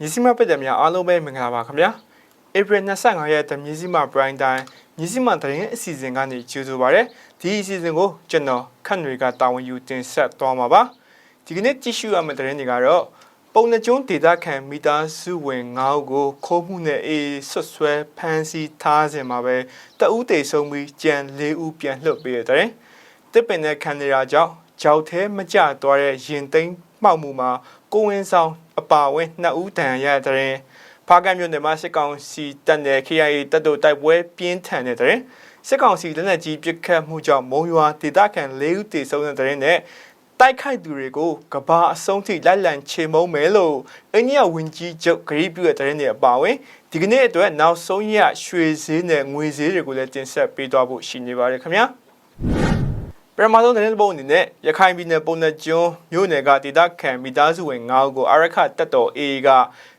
မြစည်းမပစ်တယ်များအားလုံးပဲမင်္ဂလာပါခင်ဗျာဧပြီ25ရက်တမြစည်းမပရိုင်းတိုင်းမြစည်းမသတင်းအစီအစဉ်ကနေကြိုဆိုပါရစေဒီအစီအစဉ်ကိုကျွန်တော်ခန့်တွေကတာဝန်ယူတင်ဆက်သွားမှာပါဒီကနေ့ကြည့်ရှုရမယ့်သတင်းတွေကတော့ပုံနှကျုံးဒေတာခံမိသားစုဝင်9ဦးကိုခိုးမှုနဲ့အေးဆွတ်ဆွဲဖမ်းဆီးထားစဉ်မှာပဲတအူးတေဆုံးပြီးကြံ၄ဦးပြန်လွှတ်ပေးတဲ့တဲ့တစ်ပင်တဲ့ခံရကြောင့်ကြောက်သေးမကြသွားတဲ့ရင်သိမ်းမှောက်မှုမှာ ကိုဝင်းဆောင်အပါအဝင်နှစ်ဦးတန်ရတဲ့ဖားကမြို့နယ်မှာစစ်ကောင်စီတပ်နဲ့ KIA တပ်တို့တိုက်ပွဲပြင်းထန်နေတဲ့စစ်ကောင်စီလက်နက်ကြီးပစ်ခတ်မှုကြောင့်မုံရွာဒေသခံ၄ဦးတေဆုံးတဲ့တဲ့နဲ့တိုက်ခိုက်သူတွေကိုကဘာအဆုံးထိလိုက်လံချေမုံမယ်လို့အိန္ဒိယဝန်ကြီးချုပ်ဂရီးပြုတဲ့တဲ့နဲ့အပါအဝင်ဒီကနေ့အတွက်နောက်ဆုံးရရွှေဈေးနဲ့ငွေဈေးတွေကိုလည်းတင်ဆက်ပေးသွားဖို့ရှိနေပါတယ်ခင်ဗျာ ပရမဆုံးတဲ့ပုံအနေနဲ့ရခိုင်ပြည်နယ်ပုံနှကျွန်းမြို့နယ်ကဒေသခံမိသားစုဝင်9ဦးကိုအရခတက်တော် AA က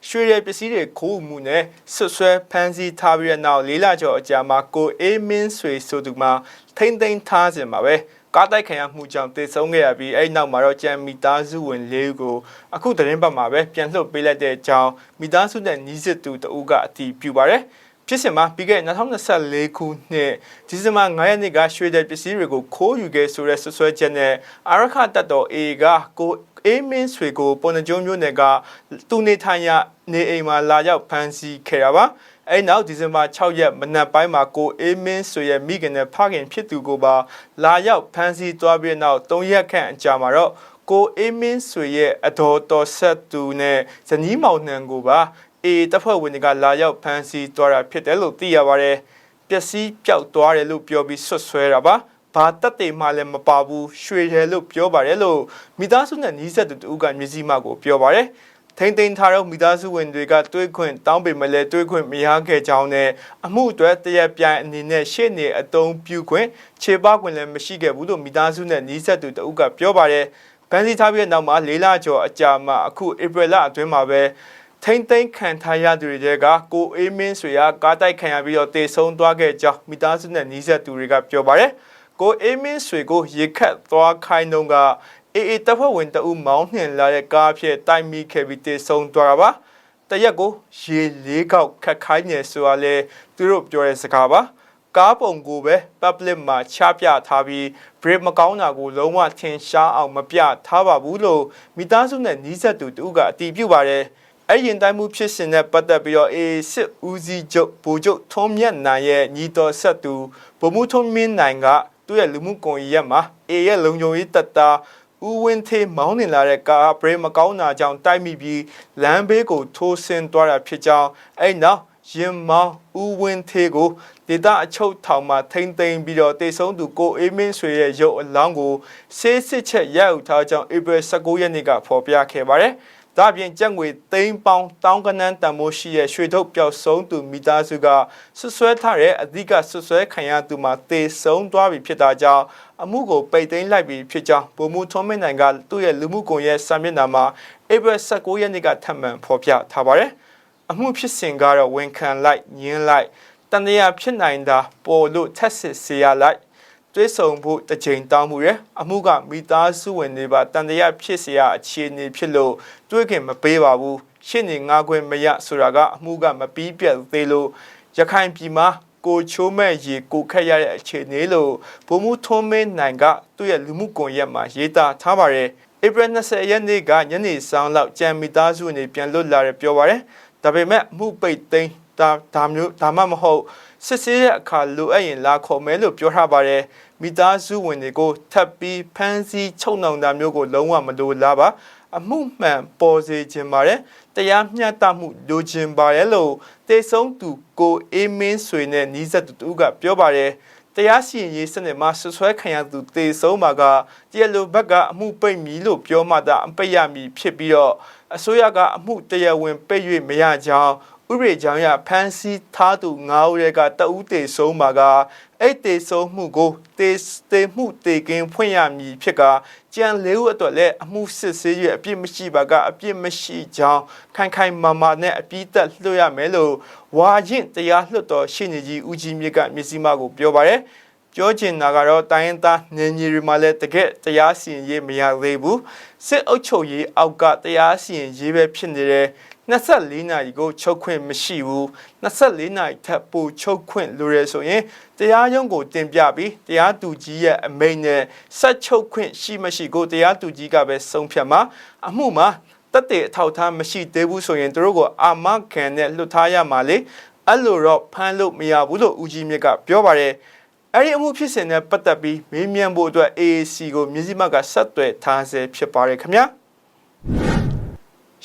ရွှေရည်ပစ္စည်းတွေခိုးမှုနဲ့ဆွဆွဲဖမ်းဆီးထားပြီးတဲ့နောက်လေးလကျော်အကြာမှာကိုအေးမင်းဆွေဆိုသူမှာထိမ့်သိမ်းထားစဉ်မှာပဲကားတိုက်ခံရမှုကြောင့်တေဆုံးခဲ့ရပြီးအဲ့နောက်မှာတော့ကြံမိသားစုဝင်၄ဦးကိုအခုသတင်းပတ်မှာပဲပြန်လှုပ်ပေးလိုက်တဲ့အကြောင်းမိသားစုနဲ့ညီစစ်သူတဦးကအတည်ပြုပါတယ် ဖြစ်စဉ်မှာပြီးခဲ့2024ခုနှစ်ဒီဇင်ဘာ9ရက်နေ့ကရွှေတဲ့ပစ္စည်းတွေကိုခိုးယူခဲ့ဆိုတဲ့ဆွဆွဲချက်နဲ့အာရခတပ်တော် A ကကိုအေးမင်းဆွေကိုပေါ်နှကျုံမျိုးနယ်ကသူနေထိုင်ရနေအိမ်မှာလာရောက်ဖမ်းဆီးခဲ့တာပါအဲ့နောက်ဒီဇင်ဘာ6ရက်မနက်ပိုင်းမှာကိုအေးမင်းဆွေရဲ့မိခင်နဲ့ဖခင်ဖြစ်သူကိုပါလာရောက်ဖမ်းဆီးသွားပြီးနောက်3ရက်ခန့်အကြာမှာတော့ကိုအေးမင်းဆွေရဲ့အတော်တော်ဆက်သူနဲ့ဇနီးမောင်နှံကိုပါ အေးတပ်ဖွဲ့ဝင်တွေကလာရောက်ဖမ်းဆီးသွားတာဖြစ်တယ်လို့သိရပါတယ်ပျက်စီးပျောက်သွားတယ်လို့ပြောပြီးဆွတ်ဆွဲတာပါဘာတက်တေမှလည်းမပါဘူးရွှေတယ်လို့ပြောပါတယ်လို့မိသားစုနဲ့နီးစပ်သူတူကမျက်စိမှကိုပြောပါတယ်ထိမ့်သိမ်းထားတော့မိသားစုဝင်တွေကတွေးခွင့်တောင်းပေမဲ့လည်းတွေးခွင့်မရခဲ့ကြောင်းနဲ့အမှုအတွက်တရက်ပြိုင်အနေနဲ့ရှေ့နေအတုံးပြုခွင့်ခြေပခွင့်လည်းမရှိခဲ့ဘူးလို့မိသားစုနဲ့နီးစပ်သူတူကပြောပါတယ်ဖန်စီထားပြီးတဲ့နောက်မှာလေးလကျော်အကြာမှာအခုဧပြီလအတွင်းမှာပဲ ထိမ့်သိမ်းခံထားရသူတွေကကိုအေးမင်းဆွေကကားတိုက်ခံရပြီးတော့တေဆုံးသွားခဲ့ကြောင်းမိသားစုနဲ့နီးစပ်သူတွေကပြောပါတယ်ကိုအေးမင်းဆွေကိုရေခတ်သွားခိုင်းတော့ကအေးအေးတပ်ဖွဲ့ဝင်တအုပ်မောင်းနှင်လာတဲ့ကားဖြစ်တိုက်မိခဲ့ပြီးတေဆုံးသွားတာပါတရက်ကိုရေလေးကောက်ခတ်ခိုင်းနေဆိုတာလေသူတို့ပြောတဲ့စကားပါကားပုံကိုပဲ public မှာချပြထားပြီး break မကောင်းတာကိုလုံးဝထင်ရှားအောင်မပြထားပါဘူးလို့မိသားစုနဲ့နီးစပ်သူတူကအတည်ပြုပါတယ် အဲ့ရင်တိုင်းမှုဖြစ်စဉ်နဲ့ပတ်သက်ပြီးတော့အေစစ်ဦးစီးချုပ်ဗိုလ်ချုပ်ထုံးမြတ်နိုင်ရဲ့ညီတော်ဆက်သူဗိုလ်မှူးထုံးမင်းနိုင်ကသူ့ရဲ့လူမှုကွန်ရက်မှာအေရဲ့လုံခြုံရေးတပ်သားဦးဝင်းသေးမောင်းနေလာတဲ့ကားဘရိမကောင်းတာကြောင့်တိုက်မိပြီးလမ်းဘေးကိုထိုးဆင်းသွားတာဖြစ်ကြောင်းအဲ့နောက်ရင်မောင်းဦးဝင်းသေးကိုဒေတာအချုပ်ထောင်မှာထိမ့်သိမ်းပြီးတော့တေဆုံးသူကိုအေးမင်းဆွေရဲ့ရုပ်အလောင်းကိုဆေးစစ်ချက်ရယူထားကြောင်းဧပြီ19ရက်နေ့ကဖော်ပြခဲ့ပါတယ်။ ဒါပြင်ကြက်ငွေသိန်းပေါင်းတောင်းကနန်းတန်မိုးရှိရဲ့ရွှေထုတ်ပျောက်ဆုံးသူမိသားစုကဆွဆွဲထားတဲ့အဓိကဆွဆွဲခံရသူမှာတေဆုံးသွားပြီဖြစ်တာကြောင့်အမှုကိုပိတ်သိမ်းလိုက်ပြီဖြစ်ကြောင်းဗိုလ်မှူးထွန်းမင်းနိုင်ကသူ့ရဲ့လူမှုကွန်ရက်စာမျက်နှာမှာဧပြီ19ရက်နေ့ကထပ်မံဖော်ပြထားပါတယ်။အမှုဖြစ်စဉ်ကတော့ဝန်ခံလိုက်ညင်းလိုက်တန်တရားဖြစ်နိုင်တာပေါ်လို့ထက်စစ်စေရလိုက်တွေးဆုံဖို့တစ်ချိန်တောင်းမှုရအမှုကမိသားစုဝင်တွေပါတန်တရားဖြစ်เสียအခြေအနေဖြစ်လို့ တွေးခင်မပေးပါဘူးရှင်းနေငါခွင့်မရဆိုတာကအမှုကမပြီးပြတ်သေးလို့ရခိုင်ပြည်မှာကိုချိုးမဲ့ရေကိုခက်ရတဲ့အခြေအနေလို့ဘုံမှုထုံးမင်းနိုင်ကသူ့ရဲ့လူမှုကွန်ရက်မှာရေးသားထားပါတယ်ဧပြီ20ရက်နေ့ကညနေဆောင်လောက်ကြံမိသားစုနေပြန်လွတ်လာတယ်ပြောပါတယ်ဒါပေမဲ့မှုပိတ်သိမ်းဒါဒါမျိုးဒါမှမဟုတ်စစ်ဆေးတဲ့အခါလိုအပ်ရင်လာခေါ်မယ်လို့ပြောထားပါတယ်မိသားစုဝင်တွေကိုထပ်ပြီးဖမ်းဆီးချုပ်နှောင်တာမျိုးကိုလုံးဝမလိုလားပါ အမှုမှန်ပေါ်စေခြင်းပါတယ်တရားမျှတမှုလိုချင်ပါတယ်လို့တေဆုံးသူကိုအေးမင်းဆွေနဲ့နီးစပ်သူတူကပြောပါတယ်တရားစီရင်ရေးစနစ်မှာဆွဆွဲခံရသူတေဆုံးမှာကတရားလိုဘက်ကအမှုပိတ်မီလို့ပြောမှသာအပိတ်ရမည်ဖြစ်ပြီးတော့အစိုးရကအမှုတရားဝင်ပိတ်၍မရကြောင်း ဥပဒေကြောင့်ရဖမ်းဆီးထားသူ9ဦးရဲကတဦးတေဆုံးမှာကအဲ့တေဆုံးမှုကိုတေတေမှုတေကင်းဖွင့်ရမည်ဖြစ်ကကြံလေးဦးအတွက်လည်းအမှုစစ်ဆေးရအပြစ်မရှိပါကအပြစ်မရှိကြောင်းခိုင်ခိုင်မာမာနဲ့အပြစ်သက်လွှတ်ရမယ်လို့ဝါရင်တရားလွှတ်တော်ရှင်းနေကြီးဦးကြီးမြင့်ကမျက်စိမကိုပြောပါတယ်ပြောချင်တာကတော့တိုင်းရင်းသားနေကြီးတွေမှာလည်းတကယ်တရားစီရင်ရေးမရသေးဘူးစစ်အုပ်ချုပ်ရေးအောက်ကတရားစီရင်ရေးပဲဖြစ်နေတဲ့ 24နာရီကိုချုပ်ခွင့်မရှိဘူး24နာရီထပ်ပိုချုပ်ခွင့်လိုရဲဆိုရင်တရားရုံးကိုတင်ပြပြီးတရားသူကြီးရဲ့အမိန့်နဲ့ဆက်ချုပ်ခွင့်ရှိမရှိကိုတရားသူကြီးကပဲဆုံးဖြတ်မှာအမှုမှာတက်တဲ့အထောက်အထားမရှိသေးဘူးဆိုရင်တို့ကိုအာမခံနဲ့လွတ်ထားရမှာလေအဲ့လိုတော့ဖမ်းလို့မရဘူးလို့ဦးကြီးမြင့်ကပြောပါတယ်အဲ့ဒီအမှုဖြစ်စဉ်နဲ့ပတ်သက်ပြီးမေးမြန်းဖို့အတွက် AAC ကိုမြစည်းမကဆက်သွယ်ထားဆဲဖြစ်ပါတယ်ခင်ဗျာ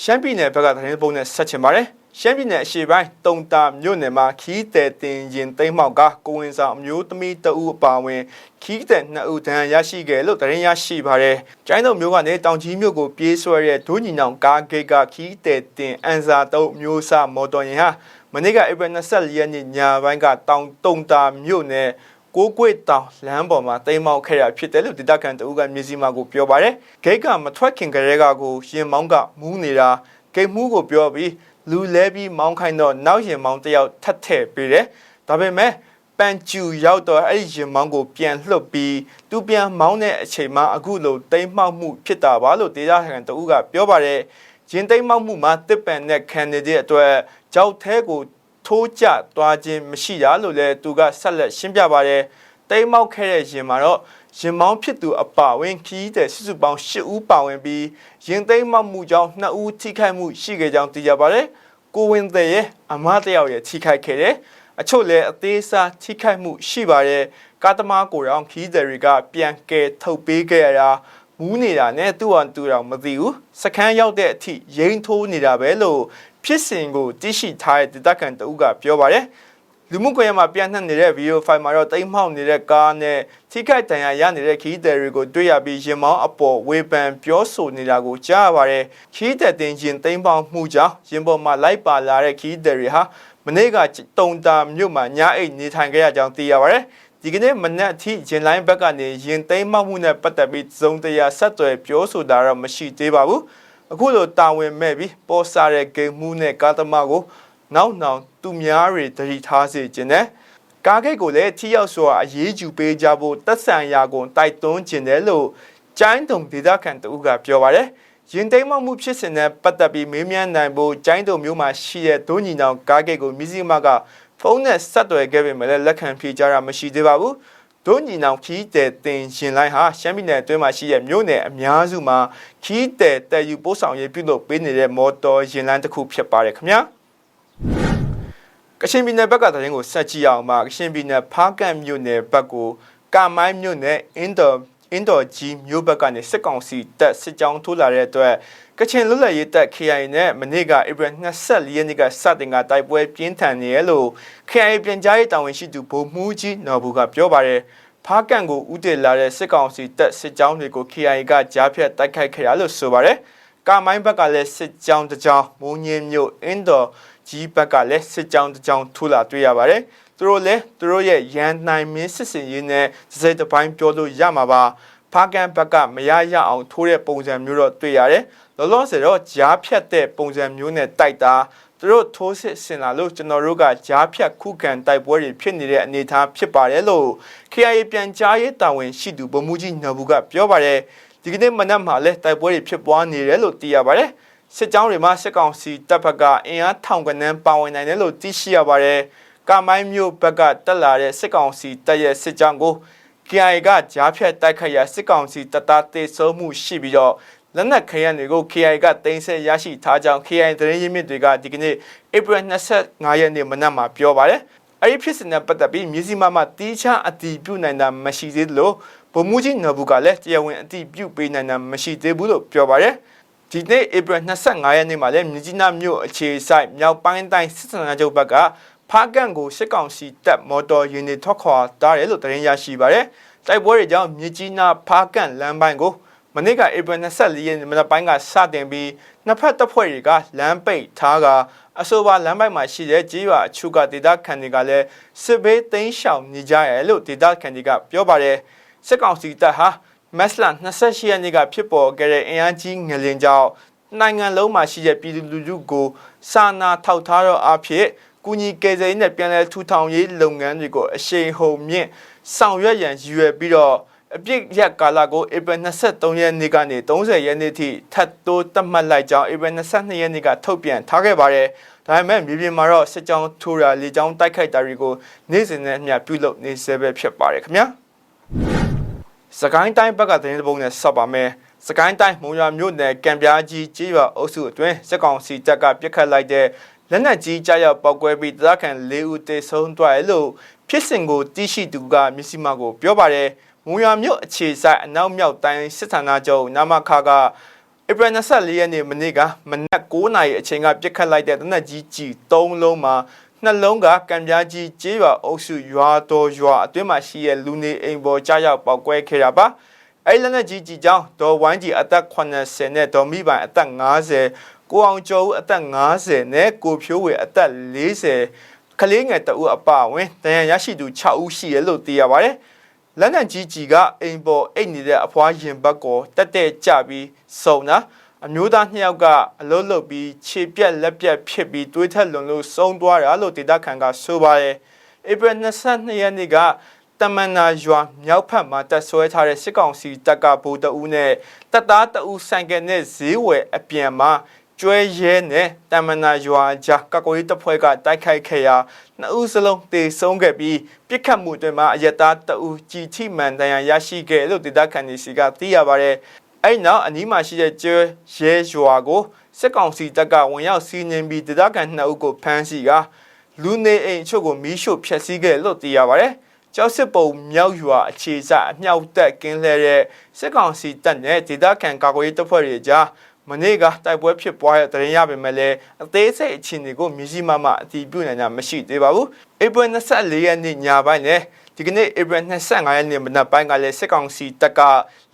ရှမ်းပြည်နယ်ဘက်ကသတင်းပုံနဲ့ဆက်ချင်ပါတယ်ရှမ်းပြည်နယ်အရှေ့ပိုင်းတုံတာမြို့နယ်မှာခီးတဲ့တင်ရင်သိမ်းမောက်ကကိုဝင်ဆောင်အမျိုးသမီးတဦးအပါအဝင်ခီးတဲ့နှစ်ဦးတန်းရရှိခဲ့လို့သတင်းရရှိပါတယ်။ကျိုင်းတော်မြို့ကနေတောင်ကြီးမြို့ကိုပြေးဆွဲတဲ့ဒုညီနောင်ကားဂိတ်ကခီးတဲ့တင်အန်စာတုံးမျိုးစားမော်တော်ယာဉ်ဟာမနေ့ကဧပြီ24ရက်နေ့ညပိုင်းကတောင်တုံတာမြို့နယ် ကိုကွေတောင်လမ်းပေါ်မှာတိမ်မောက်ခဲ့ရဖြစ်တယ်လို့ဒေသခံတအုပ်ကမြေစီမာကိုပြောပါတယ်ဂိတ်ကမထွက်ခင်ကလေးကကိုရင်မောင်းကမူးနေတာဂိတ်မှုကိုပြောပြီးလူလဲပြီးမောင်းခိုင်းတော့နောက်ရင်မောင်းတယောက်ထပ်ထည့်ပေးတယ်ဒါပေမဲ့ပန်ကျူရောက်တော့အဲ့ဒီရင်မောင်းကိုပြန်လှုပ်ပြီးသူပြန်မောင်းတဲ့အချိန်မှာအခုလိုတိမ်မှောက်မှုဖြစ်တာပါလို့ဒေသခံတအုပ်ကပြောပါတယ်ရင်တိမ်မှောက်မှုမှာတစ်ပန်နဲ့ခံနေတဲ့အတွက်ကြောက်သေးကို ထိုးကျသွားခြင်းမရှိတာလို့လည်းသူကဆက်လက်ရှင်းပြပါတယ်တိမ်မောက်ခဲ့တဲ့ရင်မှာတော့ရင်မောင်းဖြစ်သူအပါဝင်ခီးတဲ့စုစုပေါင်း၈ဦးပါဝင်ပြီးရင်သိမ်းမှမှုကြောင့်2ဦးထိခိုက်မှုရှိခဲ့ကြောင်းသိရပါတယ်။ကိုဝင်းတဲ့ရဲ့အမတယောက်ရဲ့ထိခိုက်ခဲ့တယ်။အချို့လည်းအသေးစားထိခိုက်မှုရှိပါတယ်။ကာသမားကိုယ်တော်ခီးတဲ့တွေကပြန်ကယ်ထုတ်ပေးခဲ့ရတာမူးနေတာနဲ့သူ့အောင်သူ့တော်မသိဘူး။စခန်းရောက်တဲ့အထိရိမ့်ထိုးနေတာပဲလို့ ဖြစ်စဉ်ကိုသိရှိထားတဲ့ဒေသခံတအုပ်ကပြောပါတယ်။လူမှုကွန်ရက်မှာပြန့်နှံ့နေတဲ့ဗီဒီယိုဖိုင်မှာတော့တိမ်မှောက်နေတဲ့ကားနဲ့ထိခိုက်ဒဏ်ရာရနေတဲ့ခီးတယ်တွေကိုတွေ့ရပြီးရင်မောင်းအပေါ်ဝေဖန်ပြောဆိုနေတာကိုကြားရပါတယ်ခီးတယ်တင်ချင်းတိမ်ပေါင်းမှုကြောင့်ရင်ပေါ်မှာလိုက်ပါလာတဲ့ခီးတယ်တွေဟာမနေ့ကတုံတာမြို့မှာညအိတ်နေထိုင်ခဲ့ရကြောင်းသိရပါတယ်ဒီကနေ့မနက်အထိရင်လိုင်းဘက်ကနေရင်သိမ်းမှမှုနဲ့ပတ်သက်ပြီးသုံးတရားဆက်သွယ်ပြောဆိုတာတော့မရှိသေးပါဘူး အခုလိုတာဝန်မဲ့ပြီးပေါ်စားတဲ့ဂိမ်းမှုနဲ့ကားသမားကိုနောက်နောက်သူများတွေတတိထားစေခြင်းနဲ့ကားဂိတ်ကိုလည်းထိရောက်စွာအရေးယူပေးကြဖို့တက်ဆန်ရာကိုတိုက်တွန်းခြင်းတယ်လို့ကျိုင်းတုံဒေသခံတဦးကပြောပါတယ်ရင်သိမ်းမှမှုဖြစ်စဉ်နဲ့ပတ်သက်ပြီးမေးမြန်းနိုင်ဖို့ကျိုင်းတုံမျိုးမှာရှိတဲ့ဒုညီနောင်ကားဂိတ်ကိုမြစည်းမကဖုန်းနဲ့ဆက်သွယ်ခဲ့ပေမဲ့လက်ခံဖြေကြားတာမရှိသေးပါဘူး ဒုညီနောင်ခီးတဲ့တင်ရှင်လိုင်းဟာရှမ်းပြည်နယ်အတွင်းမှာရှိတဲ့မြို့နယ်အများစုမှာခီးတဲ့တက်ယူပို့ဆောင်ရေးပြုလုပ်ပေးနေတဲ့မော်တော်ယာဉ်လမ်းတစ်ခုဖြစ်ပါတယ်ခင်ဗျာကချင်ပြည်နယ်ဘက်ကသတင်းကိုဆက်ကြည့်အောင်ပါကချင်ပြည်နယ်ဖားကန့်မြို့နယ်ဘက်ကိုကာမိုင်းမြို့နယ်အင်းတော် အင်းတော်ကြီးမြို့ဘက်ကနေစစ်ကောင်စီတပ်စစ်ကြောင်းထိုးလာတဲ့အတွက်ကချင်လွတ်လပ်ရေးတပ် KIA နဲ့မနေ့ကဧပြီ24ရက်နေ့ကစတင်ကတိုက်ပွဲပြင်းထန်နေရလို့ KIA ပြန်ကြားရေးတာဝန်ရှိသူဗိုလ်မှူးကြီးနော်ဘူးကပြောပါတယ်ဖားကန်ကိုဥတည်လာတဲ့စစ်ကောင်စီတပ်စစ်ကြောင်းတွေကို KIA ကကြားဖြတ်တိုက်ခိုက်ခဲ့ရလို့ဆိုပါတယ်ကာမိုင်းဘက်ကလည်းစစ်ကြောင်းတစ်ကြောင်းမိုးညင်းမြို့အင်းတော်ကြီးဘက်ကလည်းစစ်ကြောင်းတစ်ကြောင်းထူလာတွေ့ရပါတယ်။ သူတို့လည်းသူတို့ရဲ့ရန်နိုင်မင်းစစ်စင်ရေးနဲ့စိတ်တစ်ပိုင်းပြောလို့ရမှာပါ။ဖာကန်ဘက်ကမရရအောင်ထိုးတဲ့ပုံစံမျိုးတော့တွေ့ရတယ်။လောလောဆယ်တော့ကြားဖြတ်တဲ့ပုံစံမျိုးနဲ့တိုက်တာသူတို့ထိုးစစ်ဆင်လာလို့ကျွန်တော်တို့ကကြားဖြတ်ခုခံတိုက်ပွဲတွေဖြစ်နေတဲ့အနေအထားဖြစ်ပါတယ်လို့ KIA ပြန်ကြားရေးတာဝန်ရှိသူဗမှုကြီးနဘူးကပြောပါတယ်ဒီကနေ့မနက်မှာလည်းတိုက်ပွဲတွေဖြစ်ပွားနေတယ်လို့သိရပါတယ်။စစ်ကြောင်းတွေမှာစစ်ကောင်စီတပ်ဖက်ကအင်အားထောင်ကနန်းပါဝင်နိုင်တယ်လို့သိရှိရပါတယ်။ ကာမိုင်းမျိုးဘက်ကတက်လာတဲ့စစ်ကောင်စီတပ်ရဲ့စစ်ကြောင်းကို KIA ကကြားဖြတ်တိုက်ခိုက်ရာစစ်ကောင်စီတပ်သားတေဆုံးမှုရှိပြီးတော့လက်နက်ခဲယမ်းတွေကို KIA ကတင်ဆက်ရရှိထားကြောင်း KIA သတင်းရင်းမြစ်တွေကဒီကနေ့ဧပြီ25ရက်နေ့မနက်မှာပြောပါတယ်။အဲ့ဒီဖြစ်စဉ်နဲ့ပတ်သက်ပြီးမြစည်းမမတီးခြားအတီးပြုတ်နိုင်တာမရှိသေးသလိုဗိုလ်မှူးကြီးနော်ဘူးကလည်းတရားဝင်အတီးပြုတ်ပေးနိုင်တာမရှိသေးဘူးလို့ပြောပါတယ်။ဒီနေ့ဧပြီ25ရက်နေ့မှာလည်းမြကြီးနားမြို့အခြေဆိုင်မြောက်ပိုင်းတိုင်းစစ်စံချုပ်ဘက်က ဖားကန်ကိုစစ်ကောင်စီတပ်မော်တော်ယာဉ်တွေထွက်ခွာတားတယ်လို့သတင်းရရှိပါတယ်။တိုက်ပွဲတွေကြောင့်မြကြီးနားဖားကန်လမ်းပိုင်းကိုမနေ့ကဧပြီ24ရက်နေ့မနက်ပိုင်းကစတင်ပြီးနှစ်ဖက်တပ်ဖွဲ့တွေကလမ်းပိတ်ထားကအဆိုပါလမ်းပိုင်းမှာရှိတဲ့ကြေးရွာအချို့ကဒေသခံတွေကလည်းစစ်ဘေးသိမ်းရှောင်နေကြရလို့ဒေသခံတွေကပြောပါတယ်စစ်ကောင်စီတပ်ဟာမက်စလ28ရက်နေ့ကဖြစ်ပေါ်ခဲ့တဲ့အင်အားကြီးငလင်ကြောင့်နိုင်ငံလုံးမှာရှိတဲ့ပြည်သူလူထုကိုစာနာထောက်ထားတော့အဖြစ် ကူညီကယ်ဆယ်ရေးနဲ့ပြန်လည်ထူထောင်ရေးလုပ်ငန်းတွေကိုအရှိန်ဟုန်မြင့်ဆောင်ရွက်ရန်ရည်ရွယ်ပြီးတော့အပြစ်ရက်ကာလကိုဧပြီ23ရက်နေ့ကနေ30ရက်နေ့ထိထပ်တိုးသတ်မှတ်လိုက်ကြောင်းဧပြီ22ရက်နေ့ကထုတ်ပြန်ထားခဲ့ပါတယ်။ဒါပေမဲ့မြေပြင်မှာတော့စစ်ကြောင်းထိုးတာလေကြောင်းတိုက်ခိုက်တာတွေကိုနေ့စဉ်နဲ့အမျှပြုလုပ်နေဆဲပဲဖြစ်ပါတယ်ခင်ဗျာ။စကိုင်းတိုင်းဘက်ကသတင်းတစ်ပုဒ်နဲ့ဆက်ပါမယ်။စကိုင်းတိုင်းမုံရွာမြို့နယ်ကံပြားကြီးကြေးရွာအုပ်စုအတွင်းစစ်ကောင်စီတပ်ကပြစ်ခတ်လိုက်တဲ့ လက်နက်ကြီးကြားရောက်ပောက်ကွဲပြီးတရားခံ၄ဦးသေဆုံးသွားတယ်လို့ဖြစ်စဉ်ကိုသိရှိသူကမျက်စိမှကိုပြောပါတယ်။မုံရွာမြို့အခြေဆိုင်အနောက်မြောက်တိုင်းစစ်ဌာနချုပ်နာမခါကဧပြီ24ရက်နေ့မနေ့ကမနက်9:00နာရီအချိန်ကပြစ်ခတ်လိုက်တဲ့တနက်ကြီးကြီး၃လုံးမှာနှလုံးကကံပြားကြီးကျေးရွာအုပ်စုရွာတော်ရွာအတွင်းမှာရှိတဲ့လူနေအိမ်ပေါ်ကြားရောက်ပောက်ကွဲခဲ့တာပါအဲ့လက်နက်ကြီးကြီးကြောင့်ဒေါ်ဝိုင်းကြီးအသက်80နဲ့ဒေါ်မိပိုင်အသက်50 ကိုအောင်ကျော်ဦးအသက်50နဲ့ကိုဖြိုးဝေအသက်40ကလေးငယ်တအုပ်အပအဝင်တန်ရန်ရရှိသူ6ဦးရှိရလို့သိရပါတယ်လက်နက်ကြီးကြီးကအိမ်ပေါ်အိတ်နေတဲ့အဖွားရင်ဘက်ကိုတက်တက်ကြပြီးစုံတာအမျိုးသားနှစ်ယောက်ကအလုံးလုံးပြီးခြေပြက်လက်ပြက်ဖြစ်ပြီးတွေးထက်လွန်လို့ဆုံးသွားတာလို့ဒေတာခန်ကဆိုပါတယ်ဧပြီ22ရက်နေ့ကတမန်နာရွာမြောက်ဖက်မှာတက်ဆွဲထားတဲ့စစ်ကောင်စီတပ်ကဗိုလ်တအူးနဲ့တပ်သားတအူးဆိုင်ကယ်နဲ့ဈေးဝယ်အပြန်မှာ ကျွဲရဲနဲ့တမန်နာရွာကြားကကိုရေးတပ်ဖွဲ့ကတိုက်ခိုက်ခဲ့ရာနှစ်ဦးစလုံးတေဆုံးခဲ့ပြီးပြစ်ခတ်မှုတွေမှာအယက်သားတအူးကြည်ထိမှန်တန်ရာရရှိခဲ့လို့ဒေတာခန်စီကသိရပါတယ်အဲ့နောက်အနီးမှာရှိတဲ့ကျွဲရဲရွာကိုစစ်ကောင်စီတပ်ကဝင်ရောက်စီးနှင်ပြီးဒေသခံနှစ်ဦးကိုဖမ်းဆီးကလူနေအိမ်အချို့ကိုမီးရှို့ဖျက်ဆီးခဲ့လို့သိရပါတယ်။ကျောက်စစ်ပုံမြောက်ရွာအခြေစအမြောက်တက်ကင်းလဲတဲ့စစ်ကောင်စီတပ်နဲ့ဒေသခံကာကွယ်ရေးတပ်ဖွဲ့တွေကြား မနေ့ကတိုက်ပွဲဖြစ်ပွားတဲ့တရင်ရပေမဲ့လည်းအသေးစိတ်အခြေအနေကိုမြစည်းမမအတည်ပြုနိုင်တာမရှိသေးပါဘူး။ဧပြီ24ရက်နေ့ညပိုင်းနဲ့ဒီကနေ့ဧပြီ25ရက်နေ့မနက်ပိုင်းကလည်းစစ်ကောင်စီတပ်က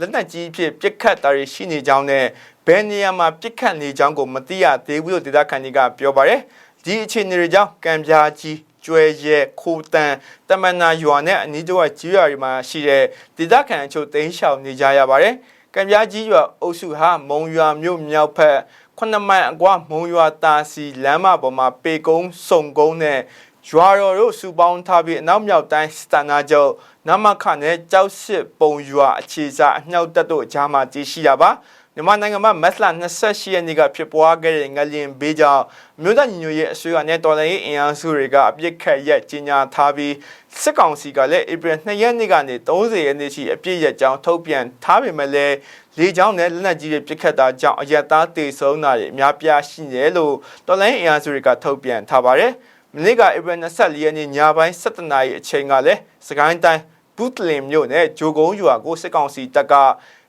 လက်နက်ကြီးဖြင့်ပစ်ခတ်တာတွေရှိနေကြောင်းနဲ့ဘယ်နေရာမှာပစ်ခတ်နေကြောင်းကိုမသိရသေးဘူးလို့ဒေသခံတွေကပြောပါတယ်ဒီအခြေအနေတွေကြောင့်ကံပြားကြီးကျွဲရဲခိုတန်တမန်နာရွာနဲ့အနီးတစ်ဝိုက်ကြီးရွာတွေမှာရှိတဲ့ဒေသခံအချို့တင်းရှောင်နေကြရပါတယ် ကံပြားကြီးရွာအုပ်စုဟာမုံရွာမြို့မြောက်ဖက်ခုနှစ်မိုင်အကွာမုံရွာတာစီလမ်းမပေါ်မှာပေကုန်းစုံကုန်းနဲ့ရွာတော်တို့စူပေါင်းထားပြီးအနောက်မြောက်တိုင်းစတန်နာကျော်နမခနဲ့ကြောက်စစ်ပုံရွာအခြေစားအမြောက်တပ်တို့အကြားမှာတည်ရှိတာပါ မြန်မာနိုင်ငံမှာမက်လ28ရက်နေ့ကဖြစ်ပွားခဲ့တဲ့ငလျင်ဘေးကြောင့်မြို့သားညီညွတ်ရေးအစိုးရနဲ့တော်လှန်ရေးအင်အားစုတွေကအပြစ်ခတ်ရက်ကြီးညာထားပြီးစစ်ကောင်စီကလည်းဧပြီ2ရက်နေ့ကနေ30ရက်နေ့ထိအပြစ်ရက်ကြောင်းထုတ်ပြန်ထားပေမဲ့လည်းလေကြောင်းနဲ့လက်နက်ကြီးတွေပစ်ခတ်တာကြောင့်အရက်သားတေဆုံးတာတွေအများပြားရှိနေလို့တော်လှန်ရေးအင်အားစုတွေကထုတ်ပြန်ထားပါတယ်မနေ့ကဧပြီ24ရက်နေ့ညပိုင်း7:00နာရီအချိန်ကလည်းစကိုင်းတိုင်းဘူးတလင်မြို့နယ်ဂျိုကုန်းရွာကိုစစ်ကောင်စီတပ်က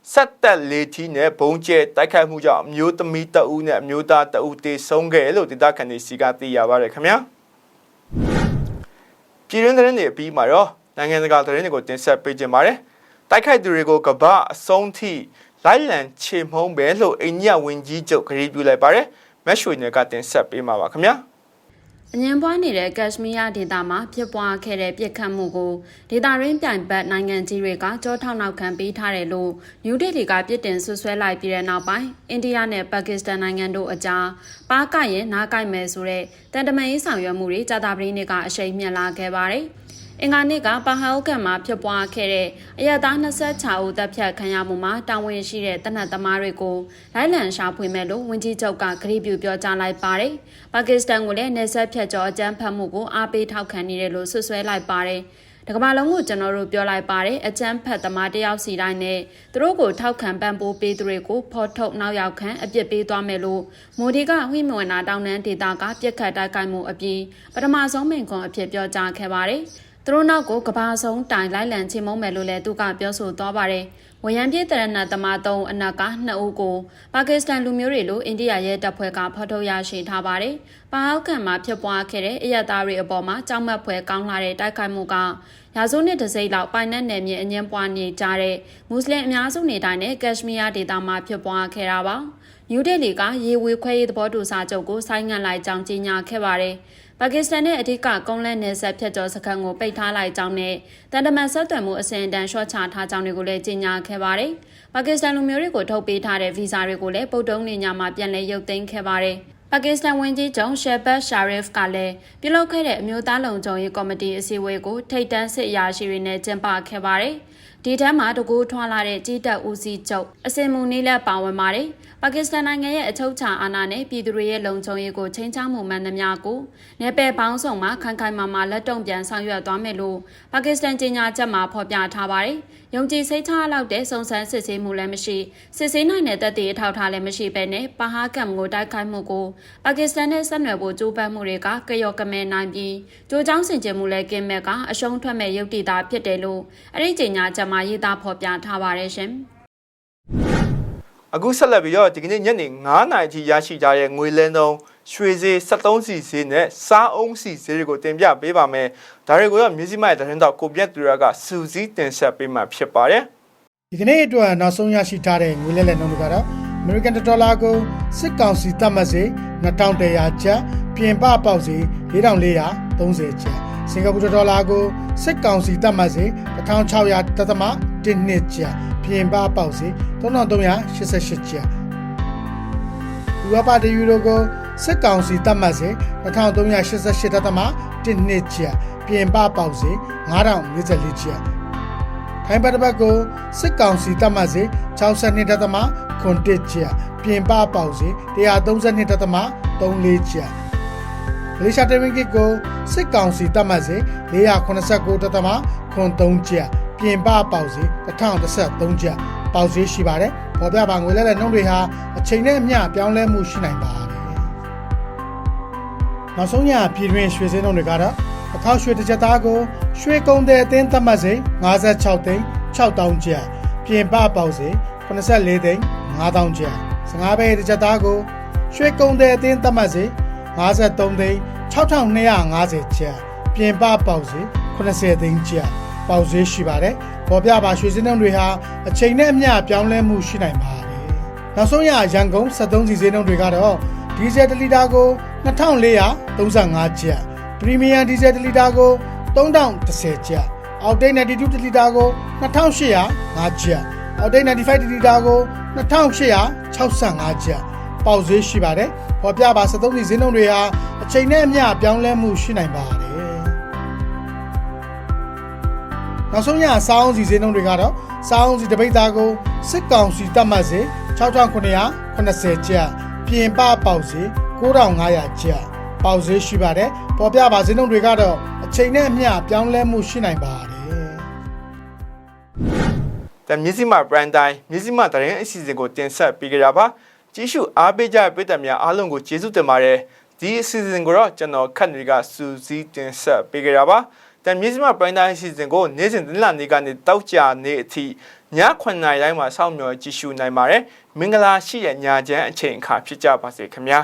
ဆက်တက်လေထီးနဲ့ဘုံကျဲတိုက်ခိုက်မှုကြောင့်အမျိုးသမီးတအူးနဲ့အမျိုးသားတအူးတေဆုံးခဲ့လို့ဒေသခံတွေစီကသိရပါတယ်ခင်ဗျာပြည်ရင်းသတင်းတွေအပြီးမှာတော့နိုင်ငံတကာသတင်းတွေကိုတင်ဆက်ပေးကြပါမယ်တိုက်ခိုက်သူတွေကိုကဘာအဆုံးထိလိုက်လံချေမှုန်းပဲလို့အိန္ဒိယဝန်ကြီးချုပ်ခရီးပြုလိုက်ပါတယ်မက်ရွှေနယ်ကတင်ဆက်ပေးမှာပါခင်ဗျာ အငင်းပွားနေတဲ့ကက်ရှမီးယားဒေသမှာဖြစ်ပွားခဲ့တဲ့ပြစ်ခတ်မှုကိုဒေသရင်းပြိုင်ဘက်နိုင်ငံကြီးတွေကကြောထောက်နောက်ခံပေးထားတယ်လို့နယူးဒေလီကပြစ်တင်ဆွဆွဲလိုက်ပြီးတဲ့နောက်ပိုင်းအိန္ဒိယနဲ့ပါကစ္စတန်နိုင်ငံတို့အကြားပါကရဲ့နားကိုက်မယ်ဆိုတဲ့တန်တမန်ရေးဆောင်ရွက်မှုတွေကြာသပတေးနေ့ကအရှိန်မြင့်လာခဲ့ပါတယ်။ အင်္ဂါနေ့ကပါဟောက်ကန်မှာဖြစ်ပွားခဲ့တဲ့အရသား26ဦးတပ်ဖြတ်ခံရမှုမှာတာဝန်ရှိတဲ့တနက်သမားတွေကိုလိုက်လံရှာဖွေမဲ့လို့ဝန်ကြီးချုပ်ကဂရုပြုပြောကြားလိုက်ပါတယ်။ပါကစ္စတန်ကလည်းနေဆက်ဖြတ်ကျော်အကြမ်းဖက်မှုကိုအားပေးထောက်ခံနေတယ်လို့ဆွဆွဲလိုက်ပါတယ်။တကမ္ဘာလုံးကိုကျွန်တော်တို့ပြောလိုက်ပါတယ်အချမ်းဖတ်သမားတယောက်စီတိုင်းနဲ့သူတို့ကိုထောက်ခံပံ့ပိုးပေးသူတွေကိုဖော်ထုတ်နောက်ရောက်ခံအပြစ်ပေးသွားမယ်လို့မိုဒီကဝိမဝနာတောင်းတန်းဒေတာကပြက်ခတ်တိုက်ခိုက်မှုအပြီးပထမဆုံးမိန့်ခွန်းအဖြစ်ပြောကြားခဲ့ပါတယ်။ သူတို့နောက်ကိုကဘာဆုံးတိုင်လိုက်လံချေမုံမယ်လို့လည်းသူကပြောဆိုသွားပါတယ်။ဝရံပြည့်တရဏသမားသုံးအနက်ကနှစ်ဦးကိုပါကစ္စတန်လူမျိုးတွေလိုအိန္ဒိယရဲ့တပ်ဖွဲ့ကဖော်ထုတ်ရရှိထားပါတယ်။ပါဟောက်ခံမှာဖြစ်ပွားခဲ့တဲ့အရသားတွေအပေါ်မှာကြောက်မက်ဖွယ်ကောင်းလာတဲ့တိုက်ခိုက်မှုကရာဇဝနှစ်တစ်စိမ့်လောက်ပိုင်နက်နယ်မြေအငင်းပွားနေကြတဲ့မွတ်စလင်အများစုနေတိုင်းနဲ့ကက်ရှမီးယားဒေသမှာဖြစ်ပွားခဲ့တာပါ။နယူးဒေလီကရေဝေခွဲရေးသဘောတူစာချုပ်ကိုဆိုင်းငံ့လိုက်ကြောင်းကြေညာခဲ့ပါတယ်။ ပါကစ္စတန်နဲ့အဓိကကုန်းလက်နယ်စပ်ဖြတ်ကျော်စခန်းကိုပိတ်ထားလိုက်ကြောင်းနဲ့တန်တမန်ဆက်သွယ်မှုအစဉ်အတန်လျှော့ချထားကြောင်းတွေကိုလည်းကြေညာခဲ့ပါတယ်။ပါကစ္စတန်လူမျိုးတွေကိုထုတ်ပေးထားတဲ့ဗီဇာတွေကိုလည်းပုတ်တုံးနေညမှာပြန်လည်ရုပ်သိမ်းခဲ့ပါတယ်။ပါကစ္စတန်ဝန်ကြီးချုပ်ရှယ်ဘတ်ရှာရစ်ကလည်းပြုလုပ်ခဲ့တဲ့အမျိုးသားလုံခြုံရေးကော်မတီအစည်းအဝေးကိုထိပ်တန်းစစ်အရာရှိတွေနဲ့ကျင်းပခဲ့ပါတယ်။ဒီထဲမှာတကူထွာလာတဲ့ကြီးတက်ဦးစီးချုပ်အစင်မူနီလက်ပါဝင်ပါတယ် ပါကစ္စတန်နိုင်ငံရဲ့အချုပ်ချာအာဏာနဲ့ပြည်သူတွေရဲ့လုံခြုံရေးကိုချိန်ချမှုမှန်သမျှကိုနယ်ပယ်ပေါင်းစုံမှာခိုင်ခိုင်မာမာလက်တုံ့ပြန်ဆောင်ရွက်သွားမယ်လို့ပါကစ္စတန်ကြေညာချက်မှာဖော်ပြထားပါတယ်။ယုံကြည်စိတ်ချလောက်တဲ့စုံစမ်းစစ်ဆေးမှုလည်းမရှိစစ်ဆေးနိုင်တဲ့တပ်တွေအထောက်ထားလည်းမရှိပဲနဲ့ပါဟာကမ်ကိုတိုက်ခိုက်မှုကိုပါကစ္စတန်နဲ့ဆက်နွယ်ဖို့ကြိုးပမ်းမှုတွေကကရော့ကမဲနိုင်ပြီးကြိုးချောင်းဆင်ခြင်မှုလည်းကင်းမဲ့ကအရှုံးထွက်မဲ့ရုပ်တည်တာဖြစ်တယ်လို့အဲ့ဒီကြေညာချက်မှာရေးသားဖော်ပြထားပါတယ်ရှင်။ အခုဆက်လက်ပြီးတော့ဒီကနေ့ညနေ9:00နာရီအထိရရှိကြတဲ့ငွေလဲနှုန်းရွှေဈေး73စီဈေးနဲ့စားအုံးစီဈေးတွေကိုတင်ပြပေးပါမယ်။ဒါတွေကိုတော့မြစည်းမရဲ့သတင်းတော့ကိုပြတ်သူရကစူးစီးတင်ဆက်ပေးမှာဖြစ်ပါတယ်။ဒီကနေ့အတွက်နောက်ဆုံးရရှိထားတဲ့ငွေလဲလှယ်နှုန်းတွေကတော့ American Dollar ကိုစစ်ကောင်စီသတ်မှတ်စေ2100ကျပ်ပြင်ပပေါက်စေ4430ကျပ် စင်ကာပူဒေါ်လာကိုစစ်ကောင်စီသတ်မှတ်စေ1600တသမ12ကျပ်ပြင်ပပေါက်စေ3388ကျပ်ဥရောပတယူရိုကိုစစ်ကောင်စီသတ်မှတ်စေ2388တသမ12ကျပ်ပြင်ပပေါက်စေ9044ကျပ်ထိုင်းဘတ်တစ်ပတ်ကိုစစ်ကောင်စီတပ်မှတ်စေ62တသမခွန်တစ်ကျပ်ပြင်ပပေါက်စေ132တသမ34ကျပ်မ လေးရှားတရင်းကစ်ကိုစစ်ကောင်စီတပ်မှတ်စေ489တသမခွန်3ကျပ်ပြင်ပပေါက်စေ1013ကျပ်ပေါက်စေရှိပါတယ်ပေါ်ပြပါငွေလဲတဲ့နှုန်းတွေဟာအချိန်နဲ့အမျှပြောင်းလဲမှုရှိနိုင်ပါတယ်နောက်ဆုံးရပြည်တွင်းရွှေစင်းနှုန်းတွေကတော့အခောက်ရွှေတစ်ချက်သားကိုရွှေကုံတဲ့အသင်းသတ်မှတ်စေ56သိန်း6000ကျပ်ပြင်ပပေါက်စေ84သိန်း9000ကျပ်15ပဲတစ်ချက်သားကိုရွှေကုံတဲ့အသင်းသတ်မှတ်စေ 53သိန်း6250ကျပ်ပြင်ပပေါက်စေ80သိန်းကျပ်ပေါက်စေရှိပါတယ်ပေါ်ပြပါရွှေစင်းနှုန်းတွေဟာအချိန်နဲ့အမျှပြောင်းလဲမှုရှိနိုင်ပါတယ်နောက်ဆုံးရရန်ကုန်73စီစင်းနှုန်းတွေကတော့ဒီဇယ်တစ်လီတာကို2435ကျပ်ပရီမီယံဒီဇယ်တစ်လီတာကို3010ကျပ်အောက်တိတ်92တစ်လီတာကို2805ကျပ်အောက်တိတ်95တစ်လီတာကို2865ကျပ်ပေါက်ဈေးရှိပါတယ်။ ပေါ်ပြပါ73စီဈေးနှုန်းတွေဟာအချိန်နဲ့အမျှပြောင်းလဲမှုရှိနိုင်ပါတယ်။နောက်ဆုံးရစောင်းစီဈေးနှုန်းတွေကတော့စောင်းစီတပိတ်သားကိုစစ်ကောင်စီတတ်မှတ်စေ6980ကျပ်ပြင်ပပေါက်ဈေး9500ကျပ်ပေါက်ဈေးရှိပါတယ်။ပေါ်ပြပါဈေးနှုန်းတွေကတော့အချိန်နဲ့အမျှပြောင်းလဲမှုရှိနိုင်ပါတယ်။ဒါမြစည်းမ brand တိုင်းမြစည်းမသတင်းအစီအစဉ်ကိုတင်ဆက်ပေးကြတာပါ ကြည့်ရှုအားပေးကြတဲ့ပရိသတ်များအားလုံးကိုကျေးဇူးတင်ပါတယ်ဒီအစီအစဉ်ကိုတော့ကျွန်တော်ခက်တွေကစူးစီးတင်ဆက်ပေးကြတာပါဒါမြစည်းမ brand တိုင်းအစီအစဉ်ကိုနေ့စဉ်သတင်းလာနေကနေတောက်ကြနေအထိည9:00နာရီတိုင်းမှာစောင့်မျှော်ကြည့်ရှုနိုင်ပါတယ်မင်္ဂလာရှိတဲ့ညချမ်းအချိန်အခါဖြစ်ကြပါစေခင်ဗျာ